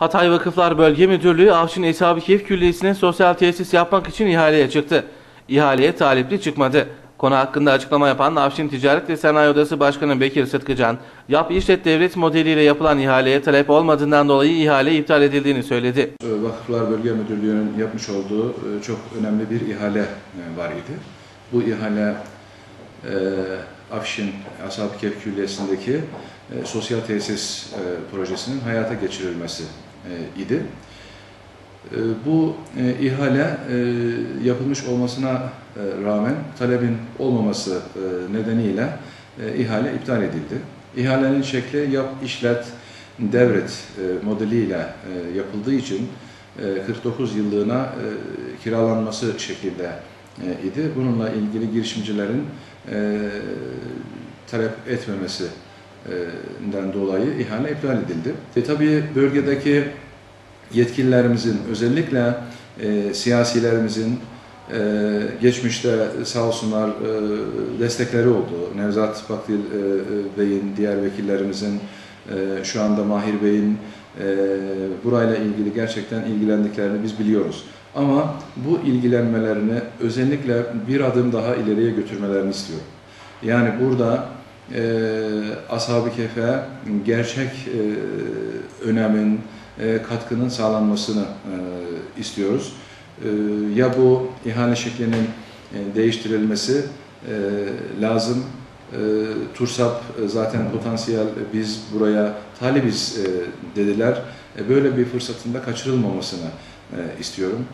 Hatay Vakıflar Bölge Müdürlüğü Avşin Eshab-ı Keyif Külliyesi'ne sosyal tesis yapmak için ihaleye çıktı. İhaleye talipli çıkmadı. Konu hakkında açıklama yapan Avşin Ticaret ve Sanayi Odası Başkanı Bekir Sıtkıcan, yap işlet devlet modeliyle yapılan ihaleye talep olmadığından dolayı ihale iptal edildiğini söyledi. E, Vakıflar Bölge Müdürlüğü'nün yapmış olduğu e, çok önemli bir ihale e, var idi. Bu ihale e, Afşin Ashab-ı Kehf Külliyesi'ndeki sosyal tesis projesinin hayata geçirilmesi e, idi. E, bu e, ihale yapılmış olmasına rağmen talebin olmaması nedeniyle ihale iptal edildi. İhalenin şekli yap, işlet, devret e, modeliyle yapıldığı için e, 49 yıllığına kiralanması şekilde e, idi. Bununla ilgili girişimcilerin talep etmemesinden dolayı ihale iptal edildi. E, tabii bölgedeki yetkililerimizin özellikle e, siyasilerimizin e, geçmişte sağ olsunlar e, destekleri oldu. Nevzat Baktil e, e, Bey'in, diğer vekillerimizin, e, şu anda Mahir Bey'in e, burayla ilgili gerçekten ilgilendiklerini biz biliyoruz. Ama bu ilgilenmelerini özellikle bir adım daha ileriye götürmelerini istiyorum. Yani burada e, Ashab-ı Kehf'e gerçek e, önemin, e, katkının sağlanmasını e, istiyoruz. E, ya bu ihale şeklinin e, değiştirilmesi e, lazım. E, TURSAP e, zaten potansiyel e, biz buraya talibiz e, dediler. E, böyle bir fırsatın da kaçırılmamasını e, istiyorum.